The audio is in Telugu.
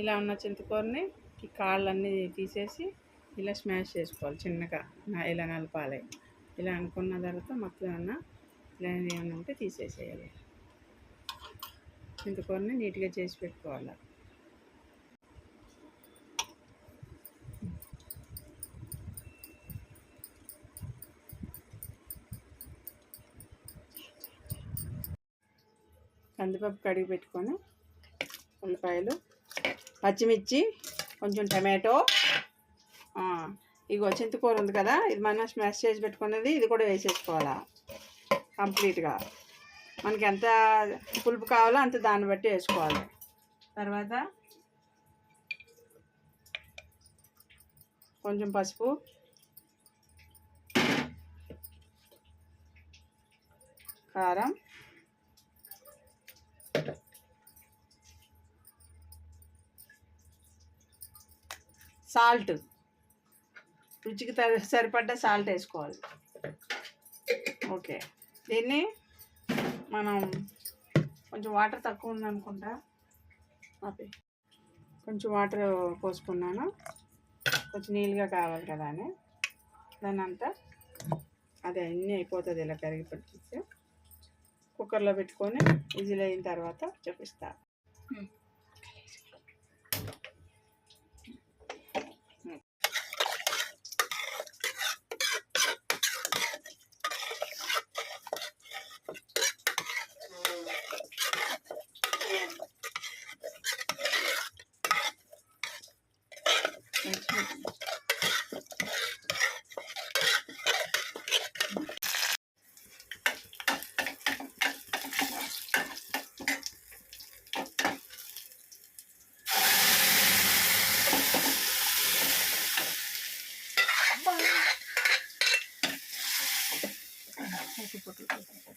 ఇలా ఉన్న చింతకూరని ఈ కాళ్ళన్నీ తీసేసి ఇలా స్మాష్ చేసుకోవాలి చిన్నగా ఇలా నలపాలి. ఇలా అనుకున్న తర్వాత మొత్తం ఏమన్నా ఇలా ఏమన్నా ఉంటే తీసేసేయాలి. చింతకూరని నీట్గా చేసి పెట్టుకోవాలి. కందిపప్పు కడిగి పెట్టుకొని ఉల్లిపాయలు పచ్చిమిర్చి కొంచెం టమాటో. ఇగో చింతకూర ఉంది కదా ఇది మనం స్మాష్ చేసి పెట్టుకున్నది ఇది కూడా వేసేసుకోవాలా? కంప్లీట్గా. మనకి ఎంత పులుపు కావాలో అంత దాన్ని బట్టి వేసుకోవాలి. తర్వాత కొంచెం పసుపు. కారం. సాల్ట్. రుచికి సరిపడ్డ సాల్ట్ వేసుకోవాలి. ఓకే. దీన్ని మనం కొంచెం వాటర్ తక్కువ ఉందనుకుంటా. ఆపి. కొంచెం వాటర్ పోసుకున్నాను. కొంచెం నీళ్ళుగా కావాలి కదా అని. దాన్ని అంతా అదే అన్నీ అయిపోతుంది ఇలా కరిగి పట్టిస్తే. కుక్కర్లో పెట్టుకొని విజిల్ అయిన తర్వాత చూపిస్తాను Thank you for doing this.